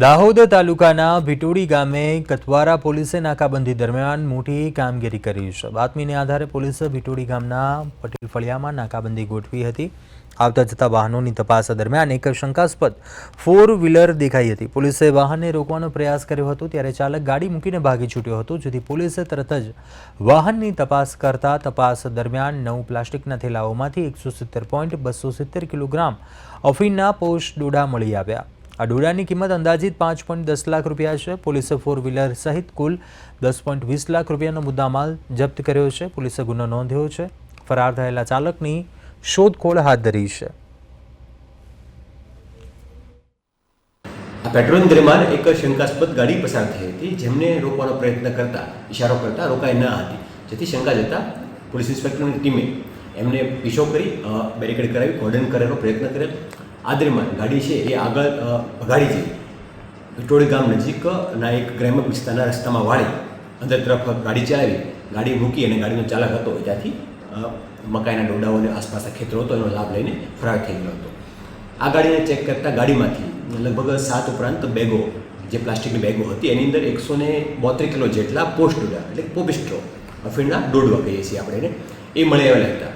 દાહોદ તાલુકાના ભીટોડી ગામે કથવારા પોલીસે નાકાબંધી દરમિયાન મોટી કામગીરી કરી છે. બાતમીને આધારે પોલીસે ભીટોડી ગામના પટેલ ફળિયામાં નાકાબંધી ગોઠવી હતી. આવતા જતા વાહનોની તપાસ દરમિયાન એક શંકાસ્પદ ફોર વ્હીલર દેખાઈ હતી. પોલીસે વાહનને રોકવાનો પ્રયાસ કર્યો હતો ત્યારે ચાલક ગાડી મૂકીને ભાગી છૂટ્યો હતો, જેથી પોલીસે તરત જ વાહનની તપાસ કરતા તપાસ દરમિયાન નવ પ્લાસ્ટિકના થેલાઓમાંથી એકસો સિત્તેર પોઈન્ટ બસો સિત્તેર કિલોગ્રામ અફીનના પોષ ડોડા મળી આવ્યા. આ ડોડાની કિંમત અંદાજિત પાંચ પોઈન્ટ દસ લાખ રૂપિયા છે. પોલીસે ફોર વ્હીલર સહિત કુલ દસ પોઈન્ટ વીસ લાખ રૂપિયાનો મુદ્દામાલ જપ્ત કર્યો છે. પોલીસે ગુનો નોંધ્યો છે. ફરાર થયેલા ચાલકની શોધખોળ હાથ ધરી છે. આ પેટ્રોલિંગ દરમિયાન એક શંકાસ્પદ ગાડી પસાર થઈ હતી, જેમને રોકવાનો પ્રયત્ન કરતા ઇશારો કરતા રોકાઈ ન હતી. જેથી શંકા જતા પોલીસ ઇન્સ્પેક્ટરની ટીમે એમને પીછો કરી બેરિકેડ કરાવી, કોર્ડન કરેલો પ્રયત્ન કરેલ. આ દરમિયાન ગાડી છે, એ આગળ ભગાડી જઈ ટોળી ગામ નજીકના એક ગ્રામ્ય વિસ્તારના રસ્તામાં વાળી, અંદર તરફ ગાડી ચલાવી, ગાડી મૂકી અને ગાડીનો ચાલક હતો. ત્યાંથી મકાઈના ડોડાઓ અને આસપાસના ખેતરો હતો, એનો લાભ લઈને ફરાર થઈ ગયો હતો. આ ગાડીને ચેક કરતાં ગાડીમાંથી લગભગ સાત ઉપરાંત બેગો, જે પ્લાસ્ટિકની બેગો હતી, એની અંદર એકસો ને બોતેર કિલો જેટલા પોસ્ટ ડોડા, એટલે પોપિસ્ટ્રો, અફીણના ડોડવા કહીએ છીએ આપણે એને, એ મળી આવેલા હતા